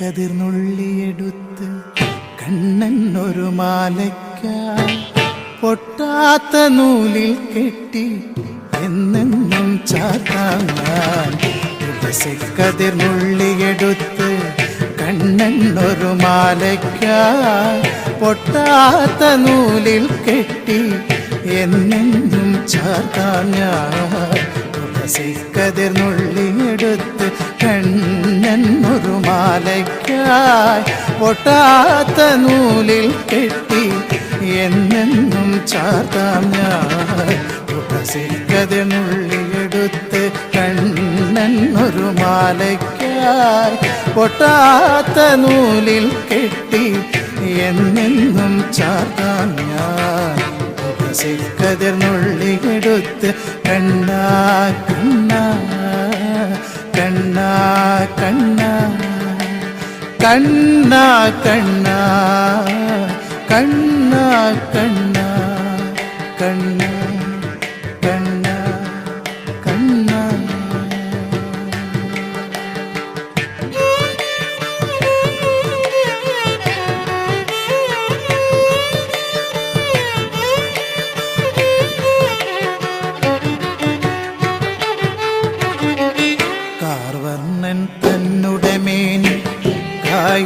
തുളസിക്കതിർന്നുള്ളിയെടുത്ത് കണ്ണൻ ഒരു പൊട്ടാത്ത നൂലിൽ കെട്ടി എന്നെന്നും ചാത്താൻ കണ്ണൊരു കണ്ണൻ ഒരു പൊട്ടാത്ത നൂലിൽ കെട്ടി എന്നെന്നും ചാത്താൻ ഞാൻ ശശിക്കതിർ കണ്ണൻ മുറുമാലയ്ക്കായി ഒട്ടാത്ത നൂലിൽ കെട്ടി എന്നെന്നും ചാർത്താം ഞാൻ. ശശിക്കതിർ കണ്ണൻ മുറുമാലയ്ക്കായി ഒട്ടാത്ത നൂലിൽ കെട്ടി എന്നെന്നും ചാർത്താം ഞാൻ. സിക്കതിർന്നുള്ളിയെടുത്ത് കണ്ണ കണ്ണ കണ്ണ കണ്ണ കണ്ണ കണ്ണ കണ്ണ കണ്ണ കണ്ണ കണ്ണ കണ്ണ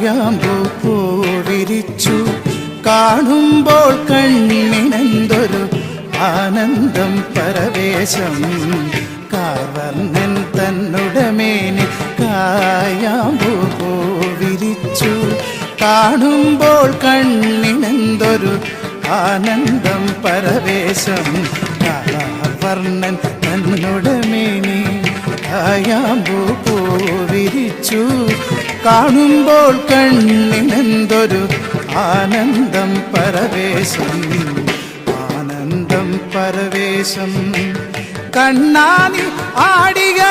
കായാമ്പൂ കാണുമ്പോൾ കണ്ണിനെന്തൊരു ആനന്ദം പരവേശം. കാർവർണൻ തന്നുടമേനി കായാമ്പൂ കാണുമ്പോൾ കണ്ണിനെന്തൊരു ആനന്ദം പരവേശം. കാർവർണൻ തന്നുടമേനി കായാമ്പൂ പൂവിരിച്ചു കാണുമ്പോൾ കണ്ണിനെന്തൊരു ആനന്ദം പരവേശം. ആനന്ദം പരവേശം. കണ്ണാനി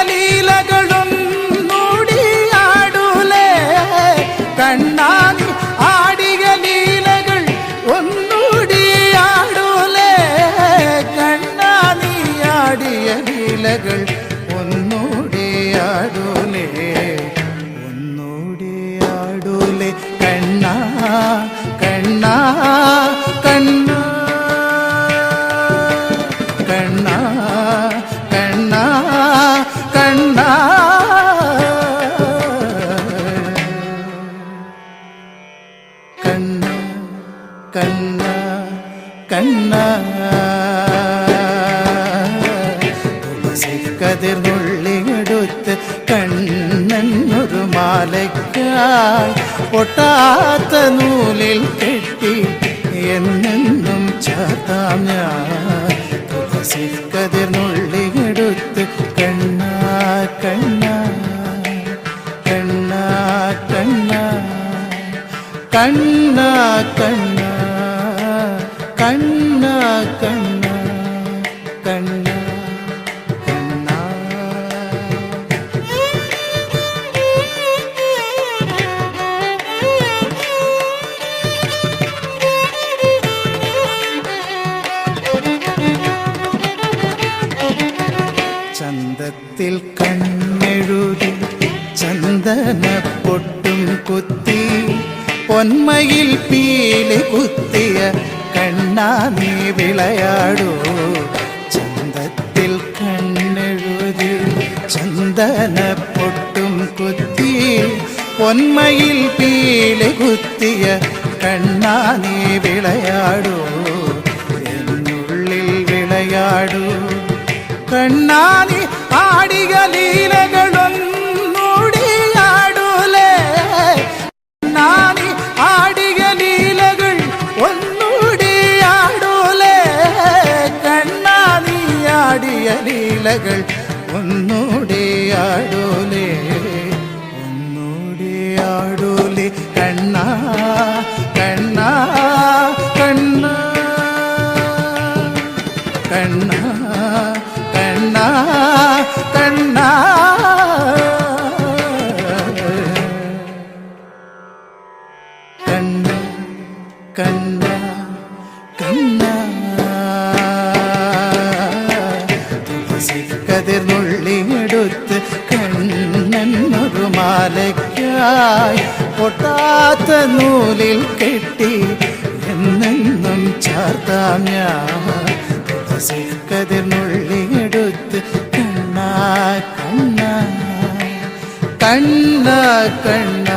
ലീലകളൊന്നൂടിയാടൂലേ കണ്ണ കണ്ണ. തുളസിക്കതിർന്നുള്ളിയെടുത്ത് കണ്ണൻ കണ്ണെന്നൊരു മാലയ്ക്കായി പൊട്ടാത്ത നൂലിൽ കെട്ടി എന്നെന്നും ചാത്താം ഞാൻ. തുളസിക്കതിർന്നുള്ളിയെടുത്ത് കണ്ണ കണ്ണ കണ്ണ കണ്ണ. കണ്ണ കണ്ണ. கண்ணா கண்ணா கண்ணா கண்ணா. சந்தத்தில் கண்ணெழுதி சந்தன பொட்டும் குத்தி பொன்மையில் பீலி குத்திய கண்ணா நீ விளையாடு. சந்தத்தில் கண்ணெழுது சந்தன பொட்டும் குத்தி பொன்மையில் பீலி குத்திய கண்ணா நீ விளையாடு. என்னுள்ளில் விளையாடு. கண்ணா நீ ஆடிய லீலகளும் நூடியாடுலே நானே ലീലകൾ ഒന്നൂടെ ആടൂലേ കണ്ണാ കണ്ണാ. മാലയ്ക്കായി പൊട്ടാത്ത നൂലിൽ കെട്ടി എന്നെന്നും ചാർത്താം ഞാൻ. കണ്ണ കണ്ണ കണ്ണ കണ്ണ.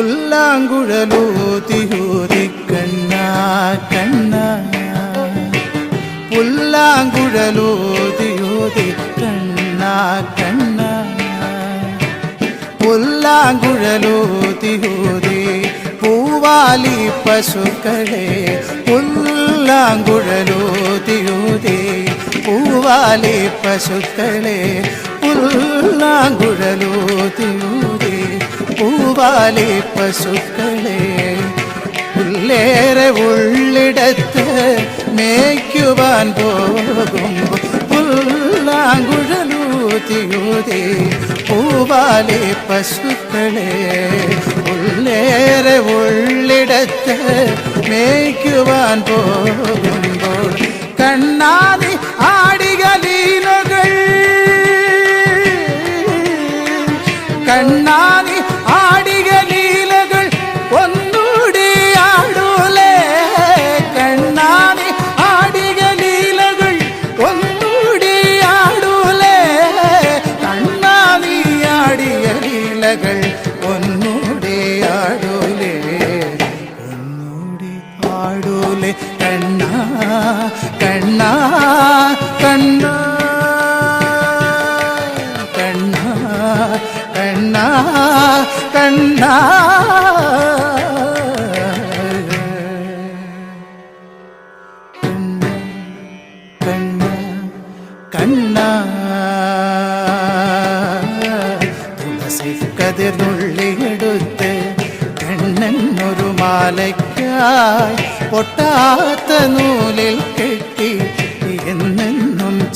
പുല്ലാങ്കുഴലൂതി ഊതി കണ്ണാ കണ്ണാ പുല്ലാങ്കുഴലൂതി ഊതി കണ്ണാ കണ്ണാ പുല്ലാങ്കുഴലൂതി ഊതി പൂവാലി പശുക്കളെ പുല്ലാങ്കുഴലൂതി ഊതി പൂവാലി പശുക്കളെ പുല്ലാങ്കുഴലൂതി പൂവാലി പശുക്കളെ പുല്ലേറെ ഉള്ളിടത്ത് മേയ്ക്കുവാൻ പോകുമ്പോൾ പുല്ലാങ്കുഴലൂതിയൂതി പൂവാലി പശുക്കളെ പുല്ലേറെ ഉള്ളിടത്ത് മേയ്ക്കുവാൻ പോകുമ്പോൾ കണ്ണാതി ആടികലീനകൾ കണ്ണാതി കണ്ണ കണ്ണ കണ്ണ കണ്ണ. കണ്ണ കണ്ണ കണ്ണ. തുളസി കതിർന്നുള്ളിയെടുത്ത് കണ്ണനൊരു മാലയ്ക്കായി പൊട്ടാത്ത നൂലിൽ കെട്ടി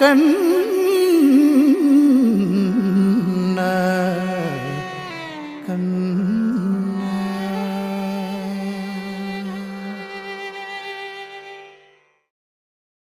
கண்